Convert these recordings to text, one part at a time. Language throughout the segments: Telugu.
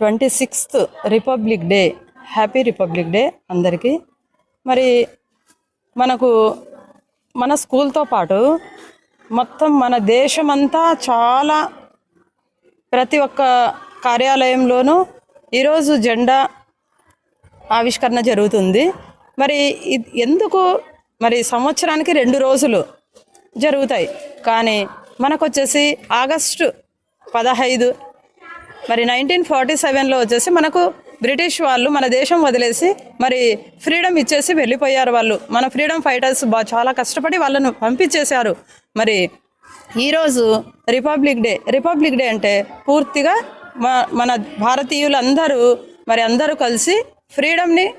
Twenty sixth republic day. Happy republic day అందరికీ. మరి మనకు మన స్కూల్తో పాటు మొత్తం మన దేశమంతా చాలా ప్రతి ఒక్క కార్యాలయంలోనూ ఈరోజు జెండా ఆవిష్కరణ జరుగుతుంది. మరి ఎందుకు మరి సంవత్సరానికి రెండు రోజులు జరుగుతాయి? కానీ మనకు వచ్చేసి ఆగస్టు పదహైదు మరి నైన్టీన్ ఫార్టీ సెవెన్లో వచ్చేసి మనకు బ్రిటిష్ వాళ్ళు మన దేశం వదిలేసి మరి ఫ్రీడమ్ ఇచ్చేసి వెళ్ళిపోయారు వాళ్ళు. మన ఫ్రీడమ్ ఫైటర్స్ బా చాలా కష్టపడి వాళ్ళను పంపించేశారు. మరి ఈరోజు రిపబ్లిక్ డే. రిపబ్లిక్ డే అంటే పూర్తిగా మా మన భారతీయులందరూ మరి అందరూ కలిసి ఫ్రీడమ్ని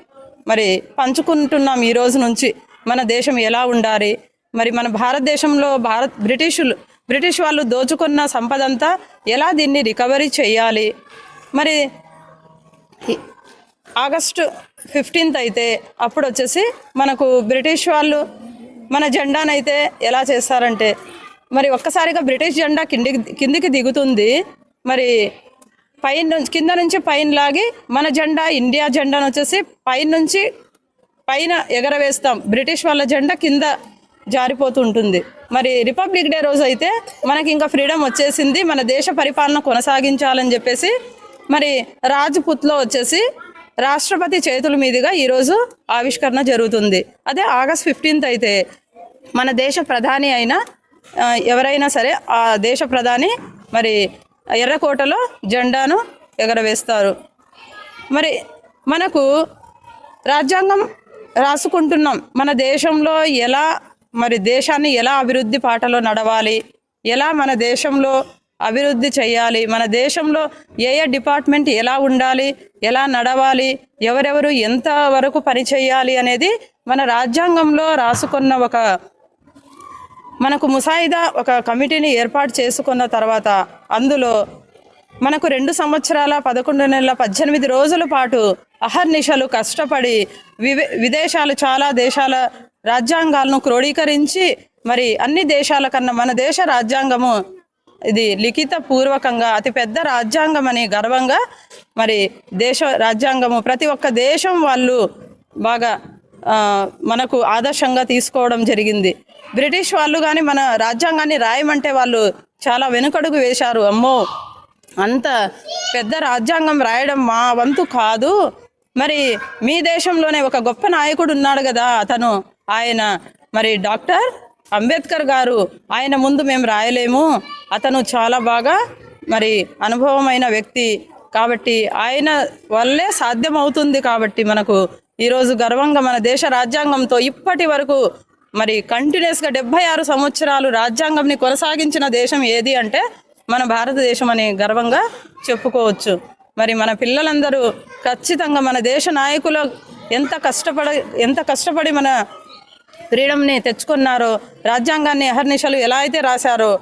మరి పంచుకుంటున్నాం ఈ రోజు నుంచి. మన దేశం ఎలా ఉండాలి? మరి మన భారతదేశంలో భారత్ బ్రిటిషులు బ్రిటిష్ వాళ్ళు దోచుకున్న సంపద అంతా ఎలా దీన్ని రికవరీ చేయాలి? మరి ఆగస్టు ఫిఫ్టీన్త్ అయితే అప్పుడు వచ్చేసి మనకు బ్రిటిష్ వాళ్ళు మన జెండానైతే ఎలా చేస్తారంటే మరి ఒక్కసారిగా బ్రిటిష్ జెండా కిందికి కిందికి దిగుతుంది. మరి పైన నుంచి కింద నుంచి పైన లాగి మన జెండా ఇండియా జెండాను వచ్చేసి పైన నుంచి పైన ఎగరవేస్తాం. బ్రిటిష్ వాళ్ళ జెండా కింద జారిపోతూ ఉంటుంది. మరి రిపబ్లిక్ డే రోజు అయితే మనకి ఇంకా ఫ్రీడమ్ వచ్చేసింది. మన దేశ పరిపాలన కొనసాగించాలని చెప్పేసి మరి రాజ్పుత్లో వచ్చేసి రాష్ట్రపతి చేతుల మీదుగా ఈరోజు ఆవిష్కరణ జరుగుతుంది. అదే ఆగస్ట్ ఫిఫ్టీన్త్ అయితే మన దేశ ప్రధాని అయిన ఎవరైనా సరే ఆ దేశ ప్రధాని మరి ఎర్రకోటలో జెండాను ఎగరవేస్తారు. మరి మనకు రాజ్యాంగం రాసుకుంటున్నాం. మన దేశంలో ఎలా మరి దేశాన్ని ఎలా అభివృద్ధి పాటలో నడవాలి ఎలా మన దేశంలో అభివృద్ధి చేయాలి మన దేశంలో ఏ ఏ డిపార్ట్మెంట్ ఎలా ఉండాలి ఎలా నడవాలి ఎవరెవరు ఎంత వరకు పని చేయాలి అనేది మన రాజ్యాంగంలో రాసుకున్న ఒక మనకు ముసాయిదా ఒక కమిటీని ఏర్పాటు చేసుకున్న తర్వాత అందులో మనకు రెండు సంవత్సరాల పదకొండు నెలల పద్దెనిమిది రోజుల పాటు అహర్నిశలు కష్టపడి వివే విదేశాలు చాలా దేశాల రాజ్యాంగాలను క్రోడీకరించి మరి అన్ని దేశాల కన్నా మన దేశ రాజ్యాంగము ఇది లిఖిత పూర్వకంగా అతిపెద్ద రాజ్యాంగం అని గర్వంగా మరి దేశ రాజ్యాంగము ప్రతి ఒక్క దేశం వాళ్ళు బాగా మనకు ఆదర్శంగా తీసుకోవడం జరిగింది. బ్రిటిష్ వాళ్ళు కానీ మన రాజ్యాంగాన్ని రాయమంటే వాళ్ళు చాలా వెనుకడుగు వేశారు. అమ్మో! అంత పెద్ద రాజ్యాంగం రాయడం మా వంతు కాదు. మరి మీ దేశంలోనే ఒక గొప్ప నాయకుడు ఉన్నాడు కదా అతను. ఆయన మరి డాక్టర్ అంబేద్కర్ గారు ఆయన ముందు మేము రాయలేము. అతను చాలా బాగా మరి అనుభవమైన వ్యక్తి కాబట్టి ఆయన వల్లే సాధ్యమవుతుంది కాబట్టి మనకు ఈరోజు గర్వంగా మన దేశ రాజ్యాంగంతో ఇప్పటి వరకు మరి కంటిన్యూస్గా డెబ్బై ఆరు సంవత్సరాలు రాజ్యాంగంని కొనసాగించిన దేశం ఏది అంటే మన భారతదేశం అని గర్వంగా చెప్పుకోవచ్చు. మరి మన పిల్లలందరూ ఖచ్చితంగా మన దేశ నాయకులు ఎంత కష్టపడ ఎంత కష్టపడి మన ఫ్రీడమ్ని తెచ్చుకున్నారో రాజ్యాంగాన్ని అహర్నిశలు ఎలా అయితే రాశారో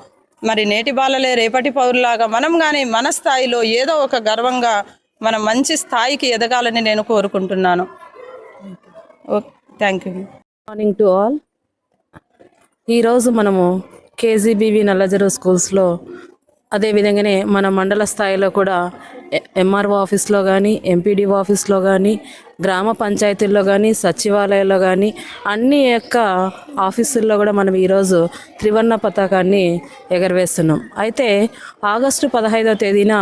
మరి నేటి బాలలే రేపటి పౌరులాగా మనం కానీ మన స్థాయిలో ఏదో ఒక గర్వంగా మనం మంచి స్థాయికి ఎదగాలని నేను కోరుకుంటున్నాను. Thank you. Morning to all ఈరోజు మనము కేజీబీవి నల్లజరు స్కూల్స్లో అదేవిధంగానే మన మండల స్థాయిలో కూడా ఎంఆర్ఓ ఆఫీస్లో కానీ ఎంపీడీఓ ఆఫీస్లో కానీ గ్రామ పంచాయతీల్లో కానీ సచివాలయాల్లో కానీ అన్ని యొక్క ఆఫీసుల్లో కూడా మనం ఈరోజు త్రివర్ణ పతాకాన్ని ఎగరవేస్తున్నాం. అయితే ఆగస్టు పదహైదవ తేదీన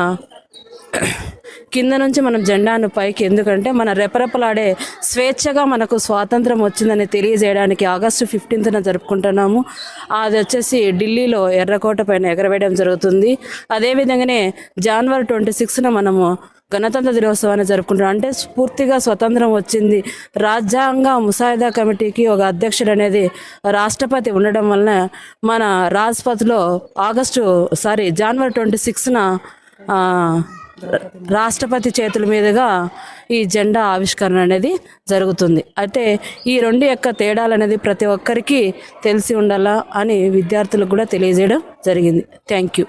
కింద నుంచి మనం జెండాను పైకి ఎందుకంటే మన రెపరెపలాడే స్వేచ్ఛగా మనకు స్వాతంత్రం వచ్చిందని తెలియజేయడానికి ఆగస్టు ఫిఫ్టీన్త్న జరుపుకుంటున్నాము. అది వచ్చేసి ఢిల్లీలో ఎర్రకోట పైన ఎగరవేయడం జరుగుతుంది. అదేవిధంగానే జనవరి ట్వంటీ సిక్స్న మనము గణతంత్ర దినోత్సవాన్ని జరుపుకుంటున్నాం. అంటే పూర్తిగా స్వతంత్రం వచ్చింది. రాజ్యాంగ ముసాయిదా కమిటీకి ఒక అధ్యక్షుడు అనేది రాష్ట్రపతి ఉండడం వలన మన రాజ్పథ్లో ఆగస్టు సారీ జనవరి ట్వంటీ సిక్స్న రాష్ట్రపతి చేతుల మీదుగా ఈ జెండా ఆవిష్కరణ అనేది జరుగుతుంది. అయితే ఈ రెండు యొక్క తేడాలు అనేది ప్రతి ఒక్కరికి తెలిసి ఉండాలా అని విద్యార్థులకు కూడా తెలియజేయడం జరిగింది. Thank you.